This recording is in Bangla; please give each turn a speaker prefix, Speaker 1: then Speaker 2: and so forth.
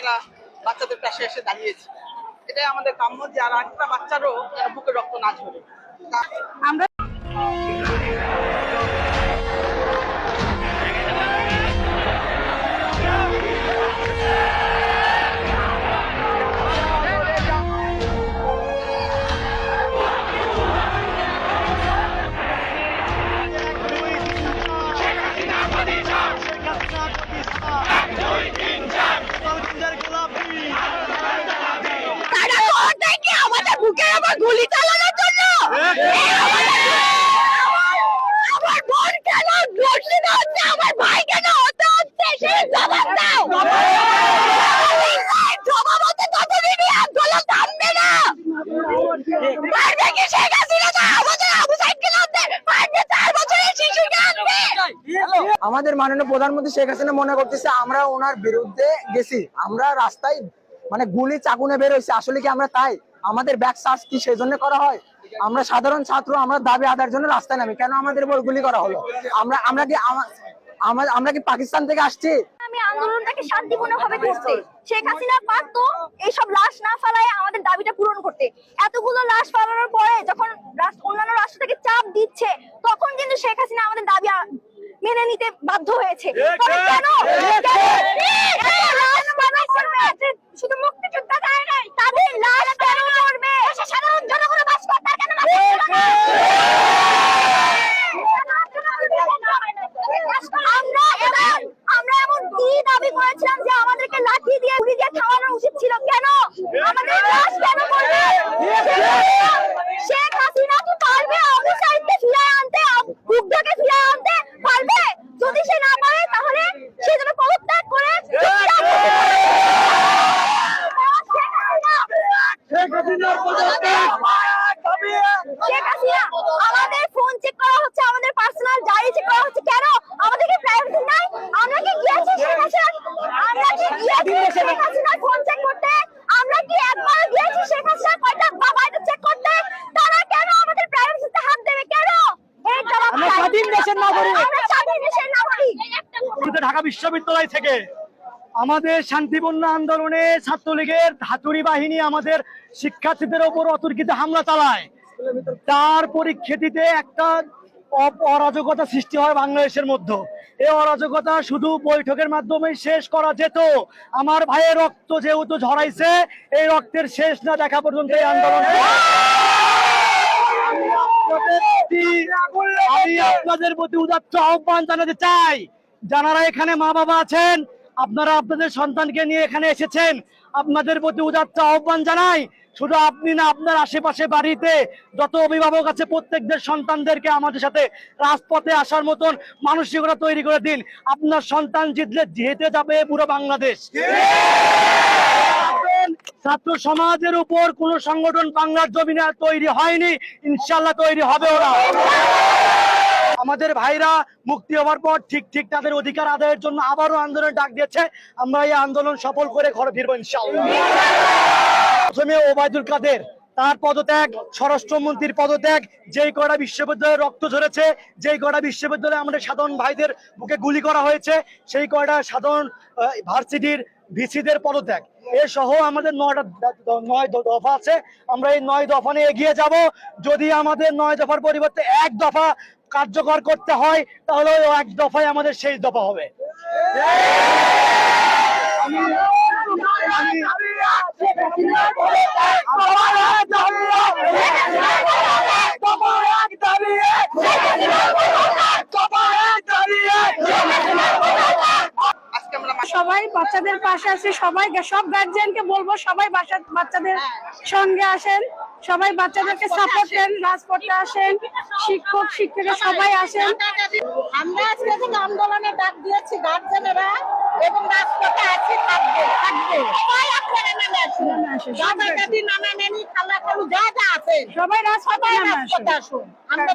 Speaker 1: মায়েরা বাচ্চাদের পাশে এসে দাঁড়িয়েছে। এটাই আমাদের কাম্য যে আর একটা বাচ্চারও বুকে রক্ত না ঝরে।
Speaker 2: আমরা আবার গুলি চালানোর জন্য! আমার বোন কেন হচ্ছে? আমার ভাই কেন হতে হচ্ছে? জবাব দাও! আমাদের
Speaker 3: মাননীয় প্রধানমন্ত্রী শেখ হাসিনা মনে করতেছে, আমরা ওনার বিরুদ্ধে গেছি। আমরা রাস্তায় মানে গুলি চাকুনে বের আসলে কি আমরা তাই? আমাদের ব্যাক সার্চ কি সেজন্য করা হয় আমরা সাধারণ ছাত্র আমরা দাবি আদায়ের জন্য রাস্তায় নামি কেন আমাদের উপর গুলি করা হলো আমরা আমরা কি আমা- আমা- আমরা কি পাকিস্তান থেকে আসছি
Speaker 2: আমি আন্দোলনটাকে শান্তিপূর্ণভাবে করতে শেখ হাসিনা পারতো এইসব লাশ না ফেলায় আমাদের দাবিটা পূরণ করতে এতগুলো লাশ ফেলানোর পরে যখন রাষ্ট্র- অন্যান্য রাষ্ট্র থেকে চাপ দিচ্ছে তখন কিন্তু শেখ হাসিনা আমাদের দাবি মেনে নিতে বাধ্য হয়েছে তবে কেন? শুধু মুক্তিযোদ্ধা যায় নাই তাদের লাশ কেন করবে সাধারণ জনগণ বাস করতে আর কেন বাস করবে না? আমরা এমন আমরা এমন কি দাবি করেছিলাম যে আমাদেরকে লাঠি দিয়ে গুলি দিয়ে থামানো উচিত ছিল কেন আমাদের লাশ কেন করবে শেখ হাসিনা কি পারবে আবু সাইদকে ফিরিয়ে আনতে বুদ্ধকে ফিরিয়ে আনতে পারবে যদি সে না পারে তাহলে সে যেন পদত্যাগ করে চুপচাপ বসে থাকে। শেখ হাসিনা শেখ হাসিনা আমাদের ফোন চেক করা হচ্ছে আমাদের পার্সোনাল ডায়েরি চেক করা হচ্ছে। কেন? আমাদেরকে প্রাইভেসি নাই? আমরা কি গিয়েছি শেখ হাসিনা? আমরা কি গিয়েছি শেখ ফোন চেক করতে? আমরা কি একবার গিয়েছি শেখ কয়টা বাবাইটা চেক করতে? তারা কেন আমাদের প্রাইভেসিতে হাত দেবে? কেন? এই জবাব
Speaker 3: আমরা স্বাধীন দেশের নাগরিক।
Speaker 2: আমরা স্বাধীন দেশের নাগরিক।
Speaker 4: ঢাকা বিশ্ববিদ্যালয় থেকে আমাদের শান্তিপূর্ণ আন্দোলনে ছাত্রলীগের হাতুড়ি বাহিনী আমাদের শিক্ষার্থীদের ওপর অতর্কিত হামলা চালায়। তার পরিপ্রেক্ষিতে একটা অরাজকতা সৃষ্টি হয় বাংলাদেশের মধ্যে। এই অরাজকতা শুধু বৈঠকের মাধ্যমে শেষ করা যেত। আমার ভাইয়ের রক্ত যেহেতু ঝরাইছে, এই রক্তের শেষ না দেখা পর্যন্ত এই আন্দোলন আমি আপনাদের প্রতি উদাত্ত আহ্বান জানাতে চাই। যারা এখানে মা বাবা আছেন আপনারা আপনাদের সন্তানকে নিয়ে এখানে এসেছেন। আপনাদের প্রতি উদাত্ত আহ্বান জানাই। শুধু আপনি না, আপনার আশেপাশে বাড়িতে যত অভিভাবক আছে, প্রত্যেকদের সন্তানদেরকে আমাদের সাথে রাজপথে আসার মতন মানসিকতা তৈরি করে দিন। আপনার সন্তান জিতলে জিতে যাবে পুরো বাংলাদেশ। ছাত্র সমাজের উপর কোন সংগঠন বাংলার জমিনে তৈরি হয়নি। ইনশাল্লাহ তৈরি হবে ওরা আমাদের ভাইরা মুক্তি হওয়ার পর ঠিক ঠিক তাদের অধিকার আদায়ের জন্য আবারও আন্দোলন ডাক দিয়েছে। আমরা এই আন্দোলন সফল করে ঘরে ফিরবো প্রথমে ওবায়দুল কাদের, তার পদত্যাগ, স্বরাষ্ট্রমন্ত্রীর পদত্যাগ, যেই কটা বিশ্ববিদ্যালয়ে রক্ত ঝরেছে, যেই কটা বিশ্ববিদ্যালয়ে আমাদের সাধারণ ভাইদের বুকে গুলি করা হয়েছে, সেই কয়টা সাধারণ ভার্সিটির ভিসিদের পদত্যাগ। এ সহ আমাদের নয়টা নয় দফা আছে। আমরা এই নয় দফা নিয়ে এগিয়ে যাব। যদি আমাদের নয় দফার পরিবর্তে এক দফা কার্যকর করতে হয়, তাহলে এক দফায় আমাদের শেষ দফা হবে।
Speaker 5: সবাই বাচ্চাদের পাশে আছে, সবাই সব গার্জিয়ানকে বলব, সবাই বাচ্চাদের সঙ্গে আসেন। সবাই বাচ্চাদেরকে সাপোর্ট দেন রাজপথে আসেন শিক্ষক শিক্ষিকা সবাই আসেন।
Speaker 6: আমরা আজকে যে আন্দোলনে ডাক দিয়েছি গার্জেনেরা এবং রাজপথে আছি থাকবে থাকবে। সবাই আপনারা নামে আসুন। দাদা দাদি নানা নানি খালা খালু যা যা আছে।
Speaker 5: সবাই রাজপথে
Speaker 6: সবাই
Speaker 5: আসুন।
Speaker 6: আমরা